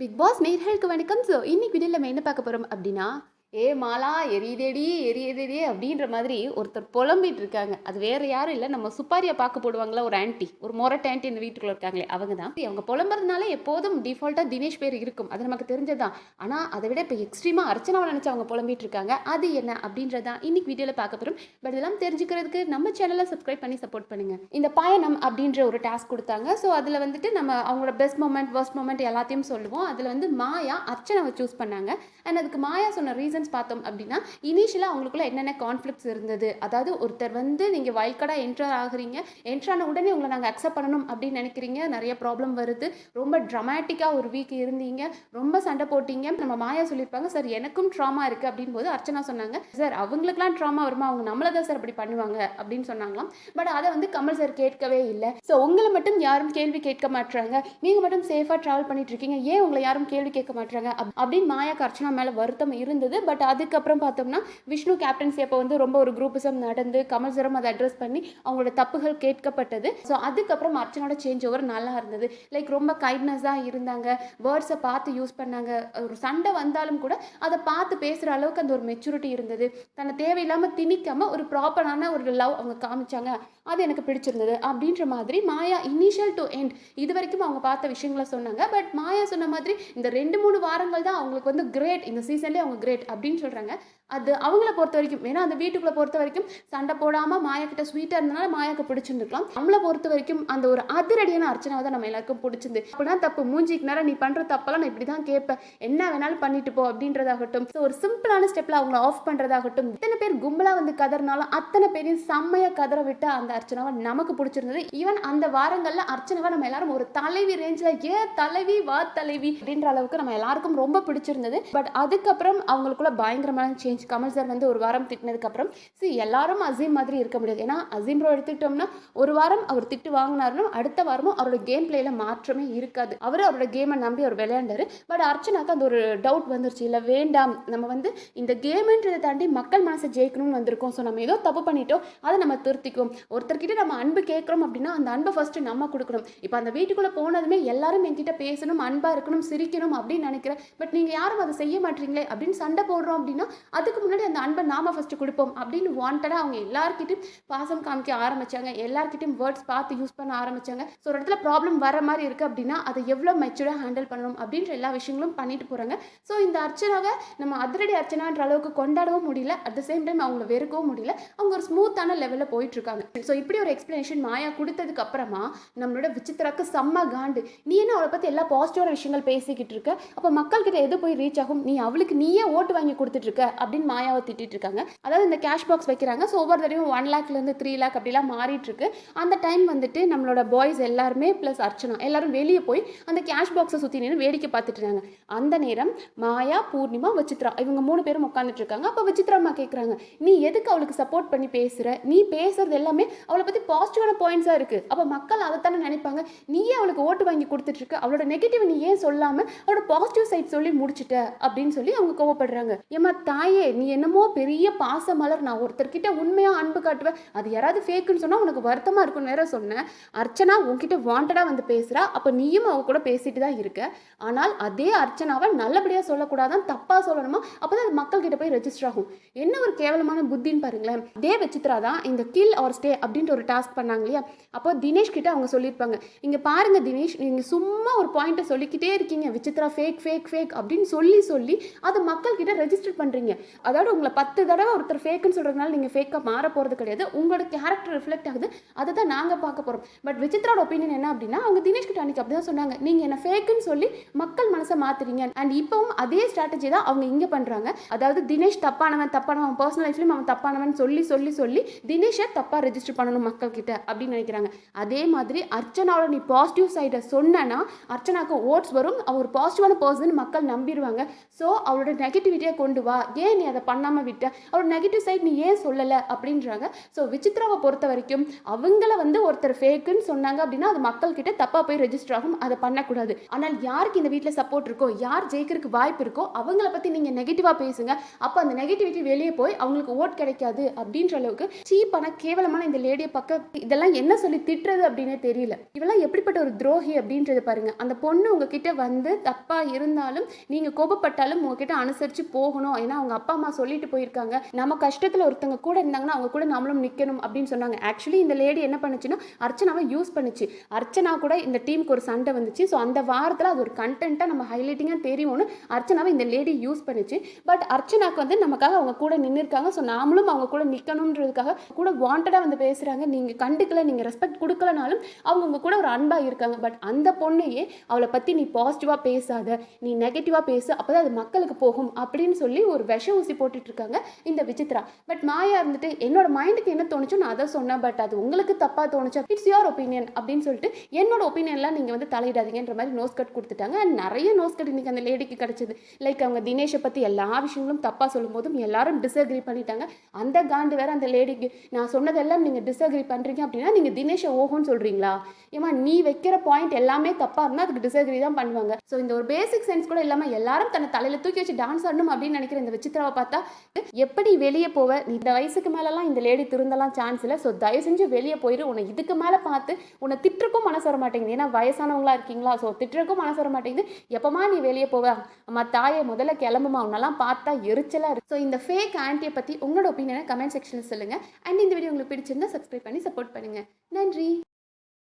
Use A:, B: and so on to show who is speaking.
A: Big pass நேர்களுக்கு வணக்கம். So இன்னைக்கு வீடியோவில் நம்ம என்ன பார்க்க போகிறோம் அப்படின்னா ஏ மாலா எரியுதேடி எரியுதேடி அப்படின்ற மாதிரி ஒருத்தர் புலம்பிட்டு இருக்காங்க. அது வேற யாரும் இல்லை. நம்ம சுப்பாரியை பார்க்க போடுவாங்களா? ஒரு ஆன்டி ஒரு மொரட் ஆன்டி இந்த வீட்டுக்குள்ள இருக்காங்களே அவங்க தான். அவங்க புலம்புறதுனால எப்போதும் டிஃபால்ட்டாக தினேஷ் பேர் இருக்கும். அது நமக்கு தெரிஞ்சதுதான். ஆனால் அதை விட இப்போ எக்ஸ்ட்ரீமாக அர்ச்சனாவை நினச்சி அவங்க புலம்பிட்டு இருக்காங்க. அது என்ன அப்படின்றதான் இன்னைக்கு வீடியோவில் பார்க்க போகிறோம் பட் இதெல்லாம் தெரிஞ்சுக்கிறதுக்கு நம்ம சேனலை சப்ஸ்கிரைப் பண்ணி சப்போர்ட் பண்ணுங்க. இந்த பயணம் அப்படின்ற ஒரு டாஸ்க் கொடுத்தாங்க. ஸோ அதில் வந்துட்டு நம்ம அவங்களோட பெஸ்ட் மூமெண்ட் worst மூமெண்ட் எல்லாத்தையும் சொல்லுவோம். அதில் வந்து மாயா அர்ச்சனாவை சூஸ் பண்ணாங்க. அண்ட் அதுக்கு மாயா சொன்ன டிஃப்ரென்ஸ் பார்த்தோம் அப்படின்னா இனிஷியலாக அவங்களுக்குள்ள என்னென்ன கான்ஃப்ளிக்ஸ் இருந்தது? அதாவது ஒருத்தர் வந்து நீங்கள் வயல்கடாக என்டர் ஆகுறீங்க என்ட்ரு ஆன உடனே உங்களை நாங்கள் அக்செப்ட் பண்ணணும் அப்படின்னு நினைக்கிறீங்க நிறைய ப்ராப்ளம் வருது. ரொம்ப ட்ரமாட்டிக்காக ஒரு வீக் இருந்தீங்க ரொம்ப சண்டை போட்டீங்க. நம்ம மாயா சொல்லியிருப்பாங்க சார் எனக்கும் ட்ராமா இருக்குது அப்படின்னு போது அர்ச்சனா சொன்னாங்க சார் அவங்களுக்குலாம் ட்ராமா வருமா? அவங்க நம்மளை தான் சார் அப்படி பண்ணுவாங்க அப்படின்னு சொன்னாங்களாம். பட் அதை வந்து கமல் சார் கேட்கவே இல்லை. ஸோ உங்களை மட்டும் யாரும் கேள்வி கேட்க மாட்றாங்க. நீங்கள் மட்டும் சேஃபாக ட்ராவல் பண்ணிட்டு இருக்கீங்க. ஏன் உங்களை யாரும் கேள்வி கேட்க மாட்றாங்க? அப்படின்னு மாயாக்கு அர்ச்சனா மேலே வருத்தம் இருந்தது. பட் அதுக்கப்புறம் பார்த்தோம்னா விஷ்ணு கேப்டன்சி அப்போ வந்து ரொம்ப ஒரு குரூப்பிசம் நடந்து கமல் சரம் அதை அட்ரஸ் பண்ணி அவங்களோட தப்புகள் கேட்கப்பட்டது. ஸோ அதுக்கப்புறம் அர்ச்சனோட சேஞ்ச் ஓவர் நல்லா இருந்தது. லைக் ரொம்ப கைட்னஸாக இருந்தாங்க. வேர்ட்ஸை பார்த்து யூஸ் பண்ணாங்க. ஒரு சண்டை வந்தாலும் கூட அதை பார்த்து பேசுகிற அளவுக்கு அந்த ஒரு மெச்சூரிட்டி இருந்தது. தன்னை தேவையில்லாமல் திணிக்காமல் ஒரு ப்ராப்பரான ஒரு லவ் அவங்க காமிச்சாங்க. அது எனக்கு பிடிச்சிருந்தது. அப்படின்ற மாதிரி மாயா இனிஷியல் டு எண்ட் இது வரைக்கும் அவங்க பார்த்த விஷயங்களை சொன்னாங்க. பட் மாயா சொன்ன மாதிரி இந்த ரெண்டு மூணு வாரங்கள் தான் அவங்களுக்கு வந்து கிரேட் இந்த சீசன்லேயே அவங்க கிரேட் அப்படின்னு சொல்கிறாங்க அது அவங்கள பொறுத்த வரைக்கும் ஏன்னா அந்த வீட்டுக்குள்ளே பொறுத்த வரைக்கும் சண்டை போடாமல் மாயா கிட்ட ஸ்வீட்டாக இருந்தனால மாயாக்கு பிடிச்சிருந்துருக்கலாம். நம்மளை பொறுத்த வரைக்கும் அந்த ஒரு அதிரடியான அர்ச்சனை தான் நம்ம எல்லாருக்கும் பிடிச்சிருந்து அப்படின்னா தப்பு மூஞ்சிக்கு நேரம் நீ பண்ணுற தப்பெல்லாம் நான் இப்படி தான் கேட்பேன். என்ன வேணாலும் பண்ணிட்டு போ அப்படின்றதாகட்டும். ஸோ ஒரு சிம்பிளான ஸ்டெப்பில் அவங்கள ஆஃப் பண்ணுறதாகட்டும் இத்தனை பேர் கும்பலாக வந்து கதறினாலும் அத்தனை பேரையும் செம்மையாக கதற விட்டு அந்த அர்ச்சனாவை நமக்கு பிடிச்சிருந்தது. ஈவன் அந்த வாரங்களில் அர்ச்சனாவை நம்ம எல்லாரும் ஒரு தலைவி ரேஞ்சில் ஏ தலைவி வா தலைவி அப்படின்ற அளவுக்கு நம்ம எல்லாருக்கும் ரொம்ப பிடிச்சிருந்தது. பட் அதுக்கப்புறம் அவங்களுக்குள்ள பயங்கரமான சேஞ்ச் கமல் சார் வந்து ஒரு வாரம் திட்டினதுக்கப்புறம் சி எல்லாரும் அசீம் மாதிரி இருக்க முடியாது. ஏன்னா அசீம் ப்ரோ எடுத்துக்கிட்டோம்னா ஒரு வாரம் அவர் திட்டு வாங்கினாருன்னா அடுத்த வாரமும் அவரோட கேம் பிளேயில் மாற்றமே இருக்காது. அவர் அவரோட கேமை நம்பி அவர் விளையாண்டாரு. பட் அர்ச்சனாக்கு அந்த ஒரு டவுட் வந்துருச்சு. இல்லை வேண்டாம். நம்ம வந்து இந்த கேமுன்றதை தாண்டி மக்கள் மனசை ஜெயிக்கணும்னு வந்திருக்கோம். ஸோ நம்ம ஏதோ தப்பு பண்ணிட்டோம். அதை நம்ம திருத்திக்குவோம். ஒருத்தர்கிட்ட நம்ம அன்பு கேட்குறோம் அப்படின்னா அந்த அன்பை ஃபஸ்ட்டு நம்ம கொடுக்கணும். இப்போ அந்த வீட்டுக்குள்ளே போனதுமே எல்லாரும் என்கிட்ட பேசணும் அன்பாக இருக்கணும் சிரிக்கணும் அப்படின்னு நினைக்கிறேன். பட் நீங்கள் யாரும் அதை செய்ய மாட்டீங்களே அப்படின்னு சண்டை போடுறோம் அப்படின்னா அதுக்கு முன்னாடி அந்த அன்பை நாம ஃபஸ்ட்டு கொடுப்போம் அப்படின்னு வாண்டடாக அவங்க எல்லாருக்கிட்டையும் பாசம் காமிக்க ஆரம்பித்தாங்க எல்லார்கிட்டையும் வேர்ட்ஸ் பார்த்து யூஸ் பண்ண ஆரம்பித்தாங்க ஸோ ஒரு இடத்துல ப்ராப்ளம் வர மாதிரி இருக்குது அப்படின்னா அதை எவ்வளோ மெச்சூராக ஹேண்டில் பண்ணணும் அப்படின்ற எல்லா விஷயங்களும் பண்ணிட்டு போகிறாங்க ஸோ இந்த அர்ச்சனாவை நம்ம அதிரடி அர்ச்சனான்ற அளவுக்கு கொண்டாடவும் முடியல. அட் த சேம் டைம் அவங்கள வெறுக்கவும் முடியல. அவங்க ஒரு ஸ்மூத்தான லெவலில் போயிட்டுருக்காங்க ஸோ இப்படி ஒரு எக்ஸ்ப்ளனேஷன் மாயா கொடுத்ததுக்கு அப்புறமா நம்மளோட விசித்திராக்கு செம்ம காண்டு. நீ என்ன அவளை பற்றி எல்லா பாசிட்டிவான விஷயங்கள் பேசிக்கிட்டு இருக்க? அப்போ மக்கள்கிட்ட எது போய் ரீச் ஆகும்? நீ அவளுக்கு நீயே ஓட்டு வாங்கி வாங்கி கொடுத்துட்ருக்க அப்படின்னு மாயாவை திட்டிட்டு இருக்காங்க அதாவது இந்த கேஷ் பாக்ஸ் வைக்கிறாங்க. ஸோ ஒவ்வொரு தடவையும் ஒன் லேக்லேருந்து த்ரீ லேக் அப்படிலாம் மாறிட்டுருக்கு அந்த டைம் வந்துட்டு நம்மளோட பாய்ஸ் எல்லாருமே ப்ளஸ் அர்ச்சனா எல்லாரும் வெளியே போய் அந்த கேஷ் பாக்ஸை சுற்றி நின்று வேடிக்கை பார்த்துட்டு இருக்காங்க அந்த நேரம் மாயா பூர்ணிமா விசித்ரா இவங்க மூணு பேரும் உட்காந்துட்டு இருக்காங்க அப்போ விசித்ரா அம்மா கேட்குறாங்க நீ எதுக்கு அவளுக்கு சப்போர்ட் பண்ணி பேசுகிற நீ பேசுறது எல்லாமே அவளை பற்றி பாசிட்டிவான பாயிண்ட்ஸாக இருக்கு. அப்போ மக்கள் அதைத்தானே நினைப்பாங்க. நீயே அவளுக்கு ஓட்டு வாங்கி கொடுத்துட்ருக்க. அவளோட நெகட்டிவ் நீ ஏன் சொல்லாமல் அவளோட பாசிட்டிவ் சைட் சொல்லி முடிச்சிட்ட? அப்படின்னு சொல்லி அவங்க கோவப்படுறாங்க. ஏம்மா தாயே நீ என்னமோ பெரிய பாச மலர் நான் ஒருத்தர்கிட்ட உண்மையாக அன்பு காட்டுவேன். அது யாராவது ஃபேக்குன்னு சொன்னால் உனக்கு வருத்தமாக இருக்கும்னு வேற சொன்னேன். அர்ச்சனா உன்கிட்ட வாண்டடாக வந்து பேசுகிறா அப்போ நீயும் அவ கூட பேசிட்டு தான் இருக்க. ஆனால் அதே அர்ச்சனாவை நல்லபடியாக சொல்லக்கூடாதான் தப்பாக சொல்லணுமா? அப்போ தான் அது மக்கள்கிட்ட போய் ரெஜிஸ்டர் ஆகும். என்ன ஒரு கேவலமான புத்தின்னு பாருங்களேன். இதே விசித்ரா தான் இந்த கில் ஆர் ஸ்டே அப்படின்ற ஒரு டாஸ்க் பண்ணாங்க இல்லையா? அப்போ தினேஷ் கிட்ட அவங்க சொல்லியிருப்பாங்க. இங்கே பாருங்க தினேஷ் நீங்கள் சும்மா ஒரு பாயிண்ட்டை சொல்லிக்கிட்டே இருக்கீங்க. விசித்ரா ஃபேக் ஃபேக் ஃபேக் அப்படின்னு சொல்லி சொல்லி அது மக்கள்கிட்ட ரெஜிஸ்டர் பண்ணுறீங்க அதாவது உங்களை பத்து தடவை ஒருத்தர் ஃபேக்குன்னு சொல்கிறதுனால நீங்கள் ஃபேக்காக மாற போகிறது கிடையாது. உங்களோட கேரக்டர் ரிஃப்ளெக்ட் ஆகுது. அதை தான் நாங்கள் பார்க்க போகிறோம் பட் விசித்ராவோட ஒப்பீனியன் என்ன அப்படின்னா அவங்க தினேஷ் கிட்ட அன்னைக்கு அப்படி தான் சொன்னாங்க. நீங்கள் என்ன ஃபேக்குன்னு சொல்லி மக்கள் மனசை மாற்றுறீங்க அண்ட் இப்போவும் அதே ஸ்ட்ராட்டஜி தான் அவங்க இங்கே பண்ணுறாங்க அதாவது தினேஷ் தப்பானவன் தப்பானவன் பர்சனல் லைஃப்லையும் அவன் தப்பானவன் சொல்லி சொல்லி சொல்லி தினேஷை தப்பாக ரெஜிஸ்டர் பண்ணணும் மக்கள் கிட்ட அப்படின்னு நினைக்கிறாங்க. அதே மாதிரி அர்ச்சனாவோட நீ பாசிட்டிவ் சைடை சொன்னனா அர்ச்சனாக்கு ஓட்ஸ் வரும். அவர் பாசிட்டிவான பர்சன் மக்கள் நம்பிடுவாங்க ஸோ அவரோட நெகட்டிவிட்டியை கொண்டு வா. ஏன் நீ அதை பண்ணாமல் விட்ட? அவரோட நெகட்டிவ் சைட் நீ ஏன் சொல்லலை? அப்படின்றாங்க. ஸோ விசித்ராவை பொறுத்த வரைக்கும் அவங்கள வந்து ஒருத்தர் ஃபேக்குன்னு சொன்னாங்க அப்படின்னா அது மக்கள்கிட்ட தப்பாக போய் ரெஜிஸ்டர் ஆகும். அதை பண்ணக்கூடாது. ஆனால் யாருக்கு இந்த வீட்டில் சப்போர்ட் இருக்கோ யார் ஜெயிக்கிறதுக்கு வாய்ப்பு இருக்கோ அவங்கள பற்றி நீங்கள் நெகட்டிவாக பேசுங்க. அப்போ அந்த நெகட்டிவிட்டி வெளியே போய் அவங்களுக்கு ஓட் கிடைக்காது அப்படின்ற அளவுக்கு சீப்பான கேவலமான இந்த லேடியை பக்கம் இதெல்லாம் என்ன சொல்லி திட்டுறது அப்படின்னே தெரியல. இவெல்லாம் எப்படிப்பட்ட ஒரு துரோகி அப்படின்றத பாருங்க. அந்த பொண்ணு உங்ககிட்ட வந்து தப்பா இருந்தாலும் நீங்க கோபப்பட்டாலும் உங்ககிட்ட அனுசரிச்சு போகணும். ஏன்னா அவங்க அப்பா அம்மா சொல்லிட்டு போயிருக்காங்க. நம்ம கஷ்டத்தில் ஒருத்தவங்க கூட இருந்தாங்கன்னா அவங்க கூட நம்மளும் நிற்கணும் அப்படின்னு சொன்னாங்க. ஆக்சுவலி இந்த லேடி என்ன பண்ணுச்சுன்னா அர்ச்சனாவை யூஸ் பண்ணுச்சு. அர்ச்சனா கூட இந்த டீமுக்கு ஒரு சண்டை வந்துச்சு. ஸோ அந்த வாரத்தில் அது ஒரு கண்டென்ட்டாக நம்ம ஹைலைட்டிங்காக தெரியும்னு அர்ச்சனாவை இந்த லேடி யூஸ் பண்ணுச்சு. பட் அர்ச்சனாக்கு வந்து நமக்காக அவங்க கூட நின்றுருக்காங்க ஸோ நாமளும் அவங்க கூட நிற்கணுன்றதுக்காக கூட வாண்டடாக வந்து பேசுகிறாங்க நீங்கள் கண்டுக்கல நீங்கள் ரெஸ்பெக்ட் கொடுக்கலனாலும் அவங்க உங்க கூட ஒரு அன்பாக இருக்காங்க. பட் அந்த பொண்ணையே அவளை பற்றி நீ பாசிட்டிவாக பேசாத. நீ நெகட்டிவாக பேசு. அப்போ அது மக்களுக்கு போகும். அப்படின்னு சொல்லி ஒரு விஷ ஊசி போட்டுட்டு இருக்காங்க இந்த விசித்ரா பட் மாயா இருந்துட்டு என்னோட மைண்டுக்கு என்ன தோணுச்சோ நான் அதை சொன்னேன். பட் அது உங்களுக்கு தப்பாக தோணுச்சு? இட்ஸ் யோர் ஒப்பீனியன் அப்படின்னு சொல்லிட்டு என்னோட ஒப்பீனியன்லாம் நீங்கள் வந்து தலையிடாதீங்கன்ற மாதிரி நோஸ் கட் கொடுத்துட்டாங்க. அண்ட் நிறைய நோஸ் கட் இன்னைக்கு அந்த லேடிக்கு கிடைச்சது. லைக் அவங்க தினேஷை பற்றி எல்லா விஷயங்களும் தப்பாக சொல்லும்போதும் எல்லாரும் டிஸ்அக்ரி பண்ணிட்டாங்க. அந்த காண்டு வேற அந்த லேடிக்கு நான் சொன்னதெல்லாம் நீங்கள் டிஸ்அக்ரி பண்ணுறீங்க அப்படின்னா நீங்கள் தினேஷை ஓஹோன்னு சொல்கிறீங்களா ஏமா நீ வைக்கிற பாயிண்ட் எல்லாமே தப்பாக இருந்தால் அதுக்கு டிஸ்அக்ரி தான் பண்ணுவாங்க. ஸோ இந்த ஒரு பேசிக் சென்ஸ் கூட இல்லாமல் எல்லாரும் தன்னை தலையில் தூக்கி வச்சு டான்ஸ் ஆடணும்? அப்படின்னு நினைக்கிற இந்த விசித்ராவை பார்த்தா எப்படி வெளியே போவ? நீ இந்த வயசுக்கு மேலெல்லாம் இந்த லேடி திருந்தலாம் சான்ஸ் இல்லை. ஸோ தயவு செஞ்சு வெளியே போயிரு. உன்னை இதுக்கு மேலே பார்த்து உன்னை திட்டுறக்கும் மனசு வர மாட்டேங்குது ஏன்னா வயசானவங்களா இருக்கீங்களா? ஸோ திட்டுறக்கும் மனசு வர மாட்டேங்குது எப்பமா நீ வெளியே போவ? அம்மா தாயை முதல்ல கிளம்புமா உன்னெல்லாம் பார்த்தா எரிச்சலாக இருக்கு. ஸோ இந்த ஃபேக் ஆண்டியை பற்றி உங்களோட ஒப்பீனியனை கமெண்ட் செக்ஷனில் சொல்லுங்கள் அண்ட் இந்த வீடியோ உங்களுக்கு பிடிச்சிருந்தா சப்ஸ்கிரைப் பண்ணி சப்போர்ட் பண்ணுங்கள் நன்றி.